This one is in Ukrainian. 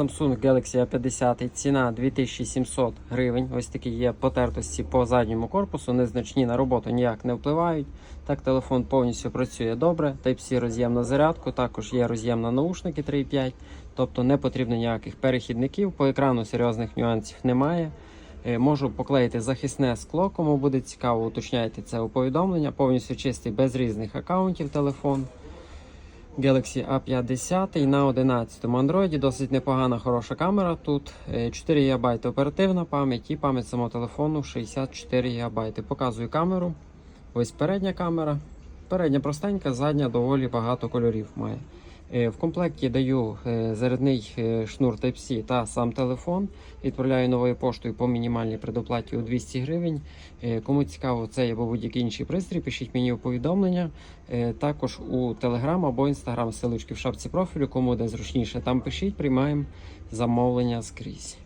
Samsung Galaxy A50, ціна 2700 гривень. Ось такі є потертості по задньому корпусу, незначні на роботу ніяк не впливають. Так, телефон повністю працює добре. Type-C роз'єм на зарядку, також є роз'єм на наушники 3.5, тобто не потрібно ніяких перехідників. По екрану серйозних нюансів немає. Е, Можу поклеїти захисне скло, кому буде цікаво, уточняйте це у повідомлення. Повністю чистий без різних аккаунтів телефон. Galaxy A50 на 11 Android. Досить непогана, хороша камера. Тут Е, 4 ГБ оперативна пам'ять і пам'ять самого телефону 64 ГБ. Показую камеру. Ось передня камера. Передня простенька, задня доволі багато кольорів має. Е, В комплекті даю е, зарядний е, шнур Type-C та сам телефон. Відправляю новою поштою по мінімальній предоплаті у 200 гривень. Кому цікаво це або будь-який інший пристрій, пишіть мені у повідомлення. Також у Telegram або Instagram ссылочки в шапці профілю, кому де зручніше. Там пишіть, приймаємо замовлення скрізь.